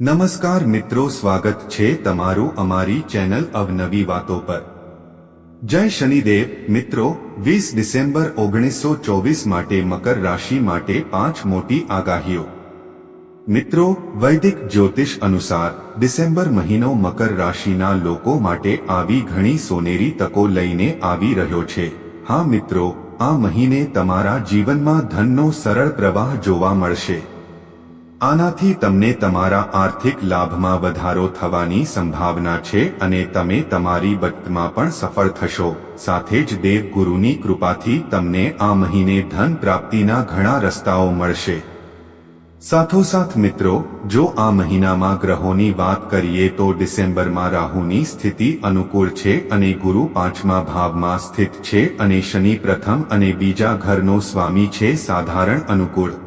નમસ્કાર મિત્રો, સ્વાગત છે તમારું અમારી ચેનલ અવનવી વાતો પર. જય શનિદેવ. મિત્રો, વીસ ડિસેમ્બર ઓગણીસો ચોવીસ માટે મકર રાશિ માટે પાંચ મોટી આગાહીઓ. મિત્રો, વૈદિક જ્યોતિષ અનુસાર ડિસેમ્બર મહિનો મકર રાશિના લોકો માટે આવી ઘણી સોનેરી તકો લઈને આવી રહ્યો છે. હા મિત્રો, આ મહિને તમારા જીવનમાં ધનનો સરળ પ્રવાહ જોવા મળશે. આનાથી તમને તમારા આર્થિક લાભમાં વધારો થવાની સંભાવના છે અને તમે તમારી બચતમાં પણ સફળ થશો. સાથે જ દેવગુરુની કૃપાથી તમને આ મહિને ધન પ્રાપ્તિના ઘણા રસ્તાઓ મળશે. સાથોસાથ મિત્રો, જો આ મહિનામાં ગ્રહોની વાત કરીએ તો ડિસેમ્બરમાં રાહુની સ્થિતિ અનુકૂળ છે અને ગુરુ પાંચમા ભાવમાં સ્થિત છે અને શનિ પ્રથમ અને બીજા ઘરનો સ્વામી છે સાધારણ અનુકૂળ.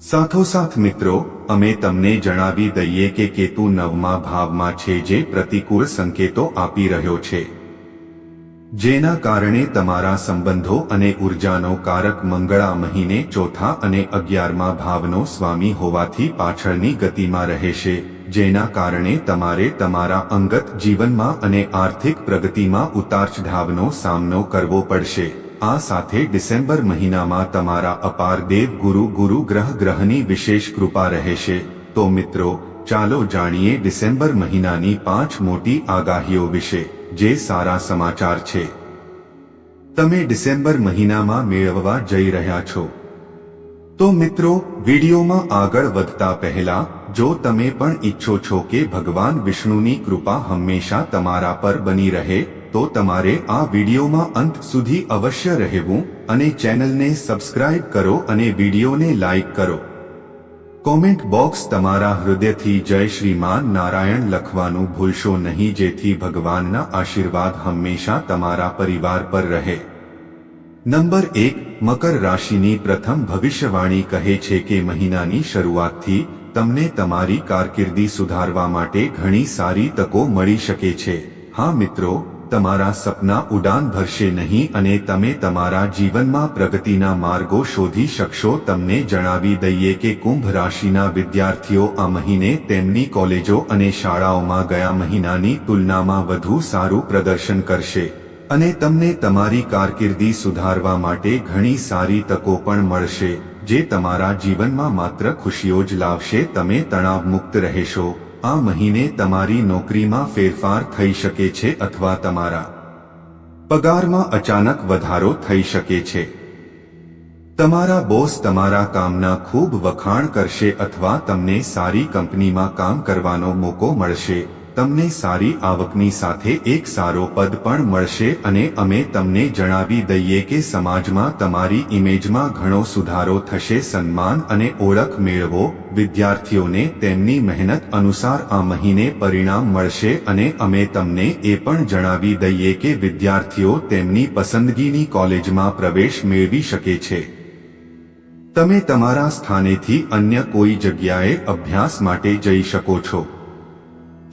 સાથોસાથ મિત્રો, અમે તમને જણાવી દઈએ કે કેતુ નવમા ભાવમાં છે જે પ્રતિકૂળ સંકેતો આપી રહ્યો છે. જેના કારણે તમારા સંબંધો અને ઉર્જાનો કારક મંગળા મહિને ચોથા અને અગિયારમા ભાવનો સ્વામી હોવાથી પાછળની ગતિમાં રહેશે, જેના કારણે તમારે તમારા અંગત જીવનમાં અને આર્થિક પ્રગતિમાં ઉતાર ચઢાવનો સામનો કરવો પડશે. આ સાથે ડિસેમ્બર મહિનામાં તમારા અપાર દેવ ગુરુ ગુરુ ગ્રહ ગ્રહની વિશેષ કૃપા રહેશે. તો મિત્રો, ચાલો જાણીએ ડિસેમ્બર મહિનાની પાંચ મોટી આગાહીઓ વિશે, જે સારા સમાચાર છે. તમે ડિસેમ્બર મહિનામાં મેળવવા જઈ રહ્યા છો. તો મિત્રો, વિડીયોમાં આગળ વધતા પહેલા, જો તમે પણ ઈચ્છો છો કે ભગવાન વિષ્ણુની કૃપા હંમેશા તમારા પર બની રહે તો તમારે આ વિડીયોમાં અંત સુધી અવશ્ય રહેવું અને ચેનલને સબસ્ક્રાઇબ કરો અને વિડીયોને લાઇક કરો. કોમેન્ટ બોક્સ તમારા હૃદયથી જય શ્રીમાન નારાયણ લખવાનું ભૂલશો નહીં, જેથી ભગવાનના આશીર્વાદ હંમેશા તમારા પરિવાર પર રહે. નંબર એક, મકર રાશિની પ્રથમ ભવિષ્યવાણી કહે છે કે મહિનાની શરૂઆતથી તમને તમારી કારકિર્દી સુધારવા માટે ઘણી સારી તકો મળી શકે છે. હા મિત્રો તમારા સપના ઉડાન ભરશે નહીં અને તમે તમારા જીવનમાં પ્રગતિના માર્ગો શોધી શકશો. તમને જણાવી દઈએ કે કુંભ રાશિના વિદ્યાર્થીઓ આ મહિને તેમની કોલેજો અને શાળાઓમાં ગયા મહિનાની તુલનામાં વધુ સારું પ્રદર્શન કરશે અને તમને તમારી કારકિર્દી સુધારવા માટે ઘણી સારી તકો પણ મળશે, જે તમારા જીવનમાં માત્ર ખુશીઓ જ લાવશે. તમે તણાવ મુક્ત રહેશો. આ મહિને તમારી નોકરીમાં ફેરફાર થઈ શકે છે અથવા તમારા પગારમાં અચાનક વધારો થઈ શકે છે. તમારા બોસ તમારા કામના ખૂબ વખાણ કરશે અથવા તમને સારી કંપનીમાં કામ કરવાનો મોકો મળશે. તમને સારી આવકની સાથે એક સારો પદ પણ મળશે અને અમે તમને જણાવી દઈએ કે સમાજમાં તમારી ઇમેજમાં ઘણો સુધારો થશે. સન્માન અને ઓળખ મેળવો. વિદ્યાર્થીઓને તેમની મહેનત અનુસાર આ મહિને પરિણામ મળશે અને અમે તમને એ પણ જણાવી દઈએ કે વિદ્યાર્થીઓ તેમની પસંદગીની કોલેજમાં પ્રવેશ મેળવી શકે છે. તમે તમારા સ્થાનેથી અન્ય કોઈ જગ્યાએ અભ્યાસ માટે જઈ શકો છો.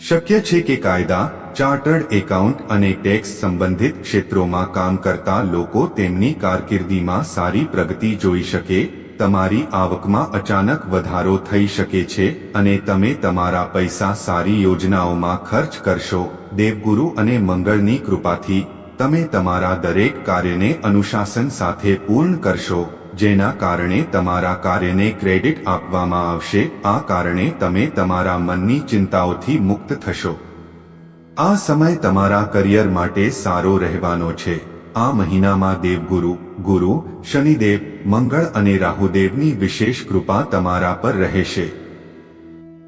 શક્ય છે કે કાયદા, ચાર્ટર્ડ એકાઉન્ટ અને ટેક્સ સંબંધિત ક્ષેત્રોમાં કામ કરતા લોકો તેમની કારકિર્દીમાં સારી પ્રગતિ જોઈ શકે, તમારી આવકમાં અચાનક વધારો થઈ શકે છે અને તમે તમારા પૈસા સારી યોજનાઓમાં ખર્ચ કરશો. દેવગુરુ અને મંગળની કૃપાથી તમે તમારા દરેક કાર્યને અનુશાસન સાથે પૂર્ણ કરશો. જેના કારણે તમારા કાર્યને ક્રેડિટ આપવામાં આવશે, આ કારણે તમે તમારા મનની ચિંતાઓથી મુક્ત થશો. આ સમય તમારા કરિયર માટે સારો રહેવાનો છે. આ મહિનામાં દેવગુરુ, ગુરુ, શનિદેવ, મંગળ અને રાહુદેવની વિશેષ કૃપા તમારા પર રહેશે.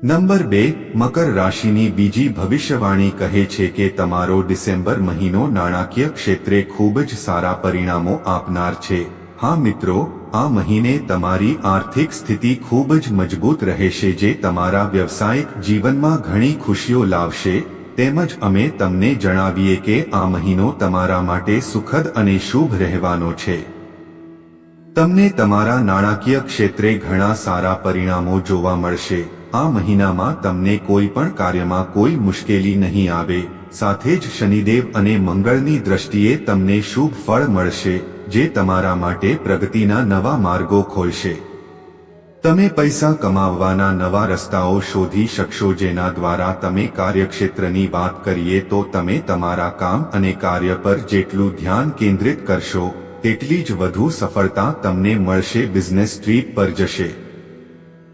નંબર બે, મકર રાશિની બીજી ભવિષ્યવાણી કહે છે કે તમારો ડિસેમ્બર મહિનો નાણાકીય ક્ષેત્રે ખૂબ જ સારા પરિણામો આપનાર છે. હા મિત્રો, આ મહિને તમારી આર્થિક સ્થિતિ ખૂબ જ મજબૂત રહેશે જે તમારા વ્યવસાયિક જીવનમાં ઘણી ખુશીઓ લાવશે. તેમજ અમે તમને જણાવીએ કે આ મહિનો તમારા માટે સુખદ અને શુભ રહેવાનો છે. તમને તમારા નાણાકીય ક્ષેત્રે ઘણા સારા પરિણામો જોવા મળશે. આ મહિનામાં તમને કોઈ પણ કાર્યમાં કોઈ મુશ્કેલી નહીં આવે. સાથે જ શનિદેવ અને મંગળની દ્રષ્ટિએ તમને શુભ ફળ મળશે. જે તમારા માટે પ્રગતિના નવા માર્ગો ખોલશે. તમે પૈસા કમાવવાના નવા રસ્તાઓ શોધી શકશો જેના દ્વારા તમે કાર્યક્ષેત્રની વાત કરીએ તો તમે તમારા કામ અને કાર્ય પર જેટલું ધ્યાન કેન્દ્રિત કરશો, તેટલી જ વધુ સફળતા તમને મળશે, બિઝનેસ ટ્રીપ પર જશે.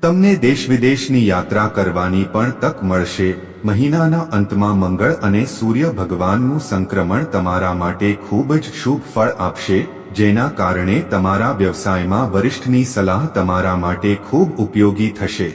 તમને દેશ વિદેશની યાત્રા કરવાની પણ તક મળશે. મહિનાના અંતમાં મંગળ અને સૂર્ય ભગવાનનું સંક્રમણ તમારા માટે ખૂબ જ શુભ ફળ આપશે. જેના કારણે તમારા વ્યવસાયમાં વરિષ્ઠની સલાહ તમારા માટે ખૂબ ઉપયોગી થશે.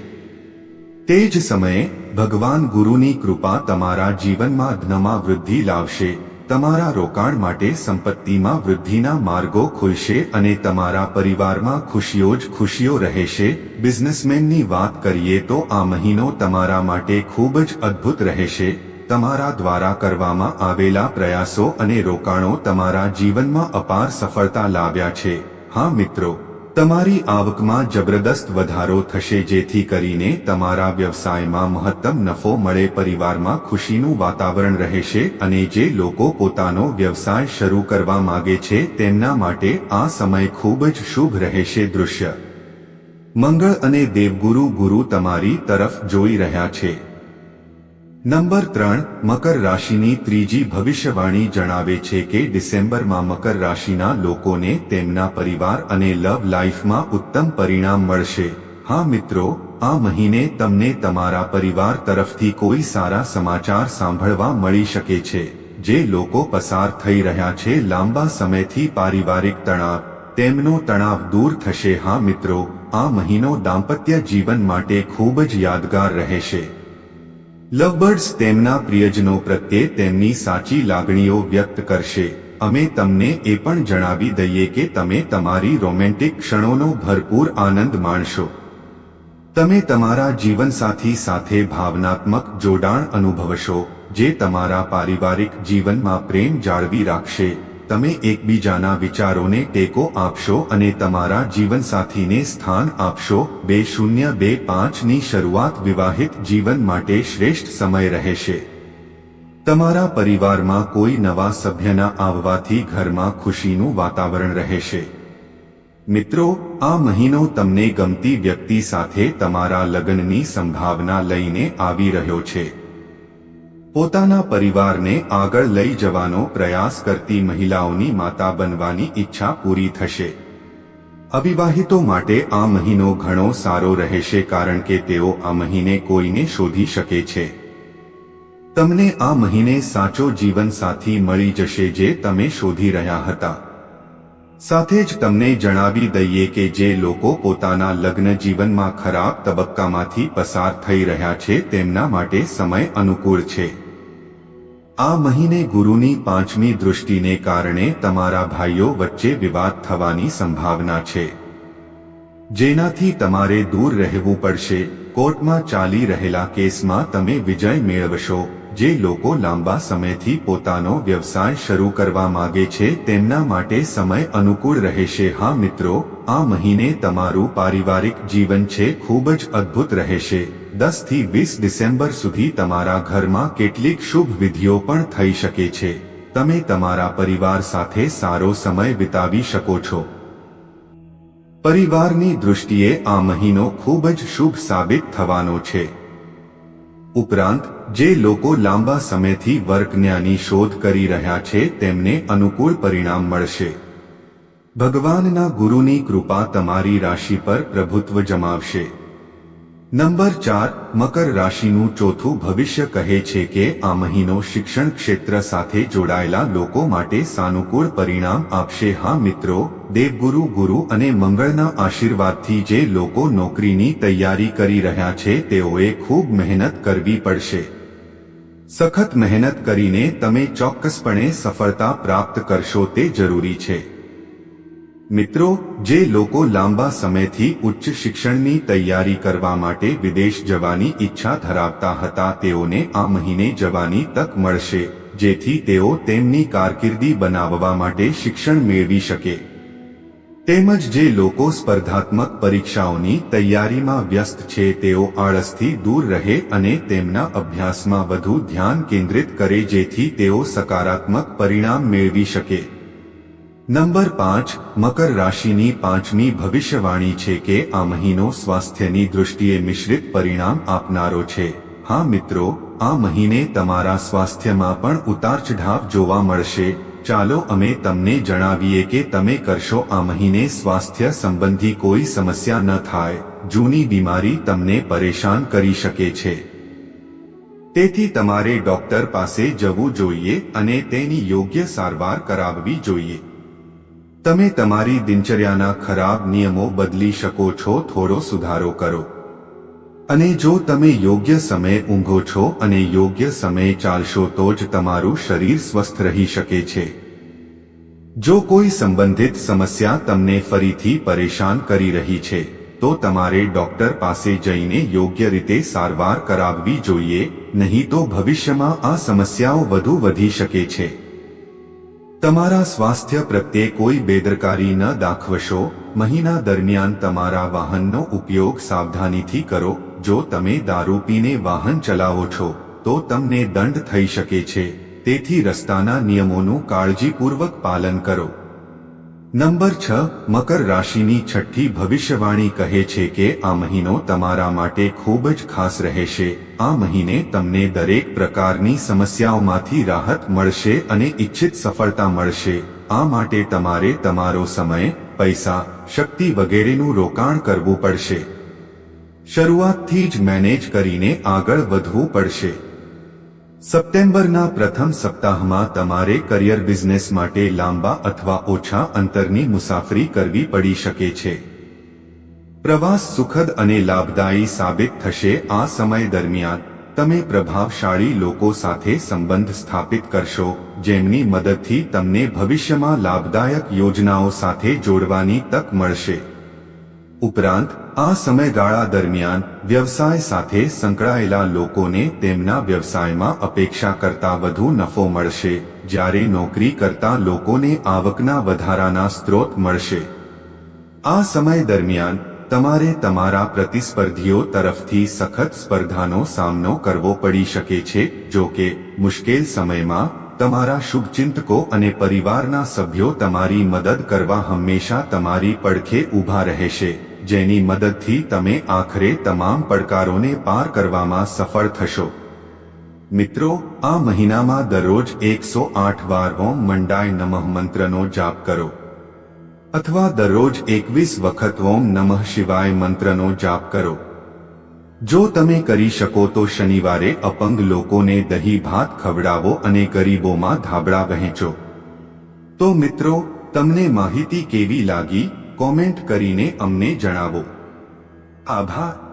તે જ સમયે, ભગવાન ગુરુની કૃપા તમારા જીવનમાં ધનમાં વૃદ્ધિ લાવશે, તમારા રોકાણ માટે સંપત્તિમાં વૃદ્ધિના માર્ગો ખુલશે અને તમારા પરિવારમાં ખુશીઓ જ ખુશીઓ રહેશે. બિઝનેસમેનની વાત કરીએ તો આ મહિનો તમારા માટે ખૂબ જ અદ્ભુત રહેશે. તમારા દ્વારા કરવામાં આવેલા પ્રયાસો અને રોકાણો તમારા જીવનમાં અપાર સફળતા લાવ્યા છે. હા, મિત્રો, તમારી આવકમાં જબરદસ્ત વધારો થશે જેથી કરીને તમારા વ્યવસાયમાં મહત્તમ નફો મળે, પરિવારમાં ખુશીનું વાતાવરણ રહેશે અને જે લોકો પોતાનો વ્યવસાય શરૂ કરવા માગે છે તેમના માટે આ સમય ખૂબ જ શુભ રહેશે દૃશ્ય. મંગળ અને દેવગુરુ ગુરુ તમારી તરફ જોઈ રહ્યા છે. નંબર ત્રણ, મકર રાશિની ત્રીજી ભવિષ્યવાણી જણાવે છે કે ડિસેમ્બરમાં મકર રાશિના લોકોને તેમના પરિવાર અને લવ લાઈફમાં ઉત્તમ પરિણામ મળશે. હા મિત્રો, આ મહિને તમને તમારા પરિવાર તરફથી કોઈ સારા સમાચાર સાંભળવા મળી શકે છે, જે લોકો પસાર થઈ રહ્યા છે લાંબા સમયથી પારિવારિક તણાવ. તેમનો તણાવ દૂર થશે. હા મિત્રો, આ મહિનો દાંપત્ય જીવન માટે ખૂબ જ યાદગાર રહેશે. લવબર્ડ્સ તેમના પ્રિયજનો પ્રત્યે તેમની સાચી લાગણીઓ વ્યક્ત કરશે. અમે તમને એ પણ જણાવી દઈએ કે તમે તમારી રોમેન્ટિક ક્ષણોનો ભરપૂર આનંદ માણશો. તમે તમારા જીવનસાથી સાથે ભાવનાત્મક જોડાણ અનુભવશો, જે તમારા પારિવારિક જીવનમાં પ્રેમ જાળવી રાખશે. તમે એકબીજાના વિચારોને ટેકો આપશો અને તમારા જીવનસાથીને સ્થાન આપશો. બે શૂન્ય બે પાંચની શરૂઆત વિવાહિત જીવન માટે શ્રેષ્ઠ સમય રહેશે. તમારા પરિવારમાં કોઈ નવા સભ્યના આવવાથી ઘરમાં ખુશીનું વાતાવરણ રહેશે. મિત્રો, આ મહિનો તમને ગમતી વ્યક્તિ સાથે તમારા લગ્નની સંભાવના લઈને આવી રહ્યો છે. પોતાના પરિવારને આગળ લઈ જવાનો પ્રયાસ કરતી મહિલાઓની માતા બનવાની ઈચ્છા પૂરી થશે. અવિવાહિતો માટે આ મહિનો ઘણો સારો રહેશે કારણ કે તેઓ આ મહિને કોઈને શોધી શકે છે. તમને આ મહિને સાચો જીવનસાથી મળી જશે જે તમે શોધી રહ્યા હતા. સાથે જ તમને જણાવી દઈએ કે જે લોકો પોતાના લગ્ન જીવનમાં ખરાબ તબક્કામાંથી પસાર થઈ રહ્યા છે તેમના માટે સમય અનુકૂળ છે. આ મહિને ગુરુની પાંચમી દૃષ્ટિને કારણે તમારા ભાઈઓ વચ્ચે વિવાદ થવાની સંભાવના છે. જેનાથી તમારે દૂર રહેવું પડશે. કોર્ટમાં ચાલી રહેલા કેસમાં તમે વિજય મેળવશો. જે લોકો લાંબા સમયથી પોતાનો વ્યવસાય શરૂ કરવા માગે છે, તેમના માટે સમય અનુકૂળ રહેશે. હા મિત્રો આ મહિને તમારું પારિવારિક જીવન છે ખૂબ જ અદ્ભુત રહેશે. દસથી વીસ ડિસેમ્બર સુધી તમારા ઘરમાં કેટલીક શુભ વિધિઓ પણ થઈ શકે છે. તમે તમારા પરિવાર સાથે સારો સમય વિતાવી શકો છો. પરિવારની દૃષ્ટિએ આ મહિનો ખૂબ જ શુભ સાબિત થવાનો છે. ઉપરાંત, જે લોકો લાંબા સમયથી વર્કન્યાની શોધ કરી રહ્યા છે તેમને અનુકૂળ પરિણામ મળશે. ભગવાનના ગુરુની કૃપા તમારી રાશિ પર પ્રભુત્વ જમાવશે. નંબર ચાર, મકર રાશિનું ચોથું ભવિષ્ય કહે છે કે આ મહિનો શિક્ષણ ક્ષેત્ર સાથે જોડાયેલા લોકો માટે સાનુકૂળ પરિણામ આપશે. હા મિત્રો, દેવગુરુ, ગુરુ અને મંગળના આશીર્વાદથી જે લોકો નોકરીની તૈયારી કરી રહ્યા છે, તેઓએ ખૂબ મહેનત કરવી પડશે. સખત મહેનત કરીને તમે ચોક્કસપણે સફળતા પ્રાપ્ત કરશો તે જરૂરી છે. મિત્રો, જે લોકો લાંબા સમયથી ઉચ્ચ શિક્ષણની તૈયારી કરવા માટે વિદેશ જવાની ઈચ્છા ધરાવતા હતા, તેઓને આ મહિને જવાની તક મળશે, જેથી તેઓ તેમની કારકિર્દી બનાવવા માટે શિક્ષણ મેળવી શકે. તેમજ જે લોકો સ્પર્ધાત્મક પરીક્ષાઓની તૈયારીમાં વ્યસ્ત છે, તેઓ આળસથી દૂર રહે અને તેમના અભ્યાસમાં વધુ ધ્યાન કેન્દ્રિત કરે, જેથી તેઓ સકારાત્મક પરિણામ મેળવી શકે. નંબર પાંચ, મકર રાશિની પાંચમી ભવિષ્યવાણી છે કે આ મહિનો સ્વાસ્થ્યની દૃષ્ટિએ મિશ્રિત પરિણામ આપનારો છે. હા મિત્રો, આ મહિને તમારા સ્વાસ્થ્યમાં પણ ઉતાર ચઢાવ જોવા મળશે. ચાલો અમે તમને જણાવીએ કે તમે કરશો આ મહિને સ્વાસ્થ્ય સંબંધી કોઈ સમસ્યા ન થાય. જૂની બીમારી તમને પરેશાન કરી શકે છે. તેથી તમારે ડોક્ટર પાસે જવું જોઈએ અને તેની યોગ્ય સારવાર કરાવવી જોઈએ. તમે તમારી દિનચર્યાના ખરાબ નિયમો બદલી શકો છો, થોડો સુધારો કરો. અને જો તમે યોગ્ય સમયે ઊંઘો છો અને યોગ્ય સમયે ચાલશો, તો જ તમારું શરીર સ્વસ્થ રહી શકે છે. જો કોઈ સંબંધિત સમસ્યા તમને ફરીથી પરેશાન કરી રહી છે, તો તમારે ડોક્ટર પાસે જઈને યોગ્ય રીતે સારવાર કરાવવી જોઈએ, નહીં તો ભવિષ્યમાં આ સમસ્યાઓ વધુ વધી શકે છે. તમારા સ્વાસ્થ્ય પ્રત્યે કોઈ બેદરકારી ન દાખવશો. મહિના દરમિયાન તમારા વાહનનો ઉપયોગ સાવધાનીથી કરો. જો તમે દારૂ પીને વાહન ચલાવો છો, તો તમને દંડ થઈ શકે છે. તેથી રસ્તાના નિયમોનું કાળજીપૂર્વક પાલન કરો. નંબર છ, મકર રાશિની છઠ્ઠી ભવિષ્યવાણી કહે છે કે આ મહિનો તમારા માટે ખૂબ જ ખાસ રહેશે. આ મહિને તમને દરેક પ્રકારની સમસ્યાઓમાંથી રાહત મળશે અને ઇચ્છિત સફળતા મળશે. આ માટે તમારે તમારો સમય, પૈસા, શક્તિ વગેરેનું રોકાણ કરવું પડશે. શરૂઆતથી જ મેનેજ કરીને આગળ વધવું પડશે. સપ્ટેમ્બરના પ્રથમ સપ્તાહમાં તમારે કરિયર બિઝનેસ માટે લાંબા અથવા ઓછા અંતરની મુસાફરી કરવી પડી શકે છે. પ્રવાસ સુખદ અને લાભદાયી સાબિત થશે. આ સમય દરમિયાન, તમે પ્રભાવશાળી લોકો સાથે સંબંધ સ્થાપિત કરશો, જેમની મદદથી તમને ભવિષ્યમાં લાભદાયક યોજનાઓ સાથે જોડવાની તક મળશે. ઉપરાંત, આ સમયગાળા દરમિયાન વ્યવસાય સાથે સંકળાયેલા લોકોને તેમના વ્યવસાયમાં અપેક્ષા કરતા વધુ નફો મળશે, જ્યારે નોકરી કરતા લોકોને આવકના વધારાના સ્ત્રોત મળશે. આ સમય દરમિયાન, તમારે તમારા પ્રતિસ્પર્ધીઓ તરફથી સખત સ્પર્ધાનો સામનો કરવો પડી શકે છે, જો કે, મુશ્કેલ સમયમાં, તમારા શુભચિંતકો અને પરિવારના સભ્યો તમારી મદદ કરવા હંમેશા તમારી પડખે ઊભા રહેશે. જેની મદદથી તમે આખરે તમામ પડકારોને પાર કરવામાં સફળ થશો. મિત્રો, આ મહિનામાં દરરોજ એકસો આઠ વાર ઓમ મંડાય નમઃ મંત્રનો જાપ કરો. અથવા દરરોજ એકવીસ વખત ઓમ નમઃ શિવાય મંત્રનો જાપ કરો. જો તમે કરી શકો તો શનિવારે અપંગ લોકોને દહીં ભાત ખવડાવો અને ગરીબોમાં ધાબળા વહેંચો. તો મિત્રો, તમને માહિતી કેવી લાગી? કોમેન્ટ કરીને અમને જણાવો. આભાર.